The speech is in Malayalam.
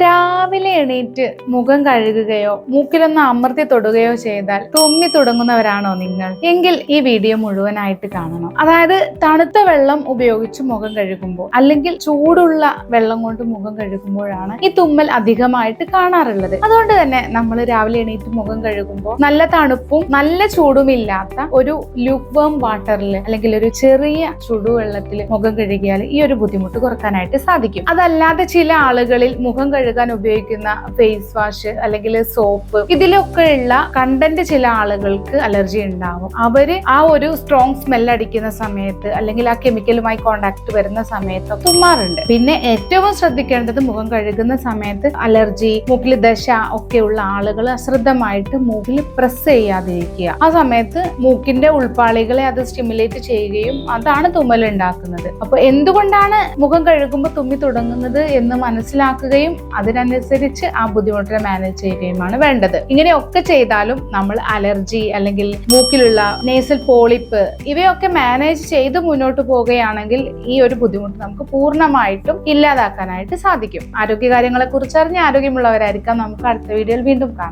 രാവിലെ എണീറ്റ് മുഖം കഴുകുകയോ മൂക്കിലൊന്ന് അമർത്തി തൊടുകയോ ചെയ്താൽ തുമ്മി തുടങ്ങുന്നവരാണോ നിങ്ങൾ? എങ്കിൽ ഈ വീഡിയോ മുഴുവനായിട്ട് കാണണം. അതായത് തണുത്ത വെള്ളം ഉപയോഗിച്ച് മുഖം കഴുകുമ്പോൾ അല്ലെങ്കിൽ ചൂടുള്ള വെള്ളം കൊണ്ട് മുഖം കഴുകുമ്പോഴാണ് ഈ തുമ്മൽ അധികമായിട്ട് കാണാറുള്ളത്. അതുകൊണ്ട് തന്നെ നമ്മൾ രാവിലെ എണീറ്റ് മുഖം കഴുകുമ്പോൾ നല്ല തണുപ്പും നല്ല ചൂടും ഇല്ലാത്ത ഒരു ലൂക്ക് വേം വാട്ടറിൽ അല്ലെങ്കിൽ ഒരു ചെറിയ ചുടുവെള്ളത്തിൽ മുഖം കഴുകിയാൽ ഈ ഒരു ബുദ്ധിമുട്ട് കുറക്കാനായിട്ട് സാധിക്കും. അതല്ലാതെ ചില ആളുകളിൽ മുഖം കഴുകാൻ ഉപയോഗിക്കുന്ന ഫേസ് വാഷ് അല്ലെങ്കിൽ സോപ്പ് ഇതിലൊക്കെ ഉള്ള കണ്ടന്റ് ചില ആളുകൾക്ക് അലർജി ഉണ്ടാവും. അവർ ആ ഒരു സ്ട്രോങ് സ്മെൽ അടിക്കുന്ന സമയത്ത് അല്ലെങ്കിൽ ആ കെമിക്കലുമായി കോണ്ടാക്ട് വരുന്ന സമയത്ത് തുമ്മാറുണ്ട്. പിന്നെ ഏറ്റവും ശ്രദ്ധിക്കേണ്ടത് മുഖം കഴുകുന്ന സമയത്ത് അലർജി മൂക്കിൽ ദശ ഉള്ള ആളുകൾ അശ്രദ്ധമായിട്ട് മൂക്കിൽ പ്രസ് ചെയ്യാതിരിക്കുക. ആ സമയത്ത് മൂക്കിന്റെ ഉൾപ്പാളികളെ അത് സ്റ്റിമുലേറ്റ് ചെയ്യുകയും അതാണ് തുമ്മൽ ഉണ്ടാക്കുന്നത് അപ്പൊ എന്തുകൊണ്ടാണ് മുഖം കഴുകുമ്പോൾ തുമ്മി തുടങ്ങുന്നത് എന്ന് മനസ്സിലാക്കുകയും അതിനനുസരിച്ച് ആ ബുദ്ധിമുട്ടിനെ മാനേജ് ചെയ്യുകയുമാണ് വേണ്ടത്. ഇങ്ങനെയൊക്കെ ചെയ്താലും നമ്മൾ അലർജി അല്ലെങ്കിൽ മൂക്കിലുള്ള നേസൽ പോളിപ്പ് ഇവയൊക്കെ മാനേജ് ചെയ്ത് മുന്നോട്ട് പോവുകയാണെങ്കിൽ ഈ ഒരു ബുദ്ധിമുട്ട് നമുക്ക് പൂർണമായിട്ടും ഇല്ലാതാക്കാനായിട്ട് സാധിക്കും. ആരോഗ്യകാര്യങ്ങളെ കുറിച്ച് അറിഞ്ഞ് ആരോഗ്യമുള്ളവരായിരിക്കാം. നമുക്ക് അടുത്ത വീഡിയോയിൽ വീണ്ടും കാണാം.